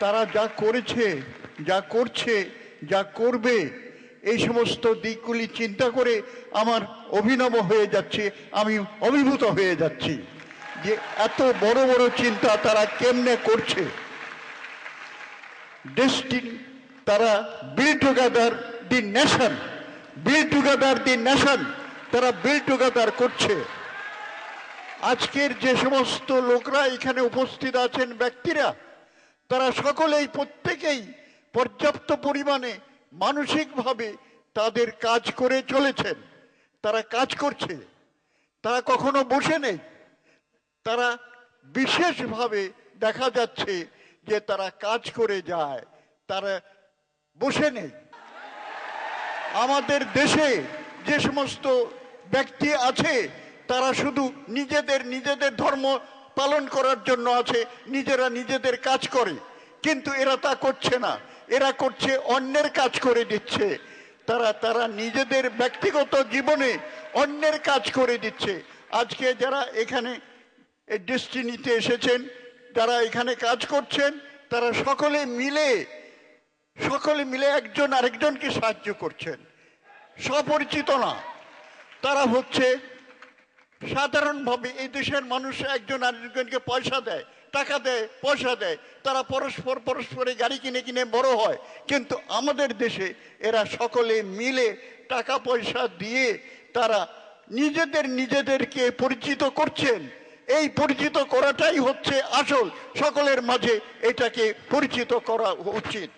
তারা যা করেছে, যা করছে, যা করবে, এই সমস্ত দিকগুলি চিন্তা করে আমার অভিনব হয়ে যাচ্ছে, আমি অভিভূত হয়ে যাচ্ছি। যে এত বড় বড় চিন্তা তারা কেমনে করছে? ডেস্টিন তারা build together the nation build together the nation তারা বিল টুগেদার করছে। আজকের যে সমস্ত লোকরা এখানে উপস্থিত আছেন, ব্যক্তিরা তারা সকলেই, প্রত্যেকেই পর্যাপ্ত পরিমাণে মানসিকভাবে তাদের কাজ করে চলেছেন। তারা কাজ করছে। তারা কখনো বসে নেই। তারা বিশেষভাবে দেখা যাচ্ছে যে তারা কাজ করে যায়। তারা বসে নেই। আমাদের দেশে যে সমস্ত ব্যক্তি আছে, তারা শুধু নিজেদের নিজেদের ধর্ম পালন করার জন্য আছে, নিজেরা নিজেদের কাজ করে। কিন্তু এরা তা করছে না। এরা করছে, অন্যের কাজ করে দিচ্ছে। তারা তারা নিজেদের ব্যক্তিগত জীবনে অন্যের কাজ করে দিচ্ছে। আজকে যারা এখানে ডেস্টিনিতে এসেছেন, যারা এখানে কাজ করছেন, তারা সকলে মিলে সকলে মিলে একজন আরেকজনকে সাহায্য করছেন। স্বপরিচিত না। তারা হচ্ছে সাধারণভাবে এই দেশের মানুষ একজন আরেকজনকে পয়সা দেয়, টাকা দেয়, পয়সা দেয়। তারা পরস্পর পরস্পরে গাড়ি কিনে কিনে বড় হয়। কিন্তু আমাদের দেশে এরা সকলে মিলে টাকা পয়সা দিয়ে তারা নিজেদের নিজেদেরকে পরিচিত করছেন। এই পরিচিত করাটাই হচ্ছে আসল। সকলের মাঝে এটাকে পরিচিত করা উচিত।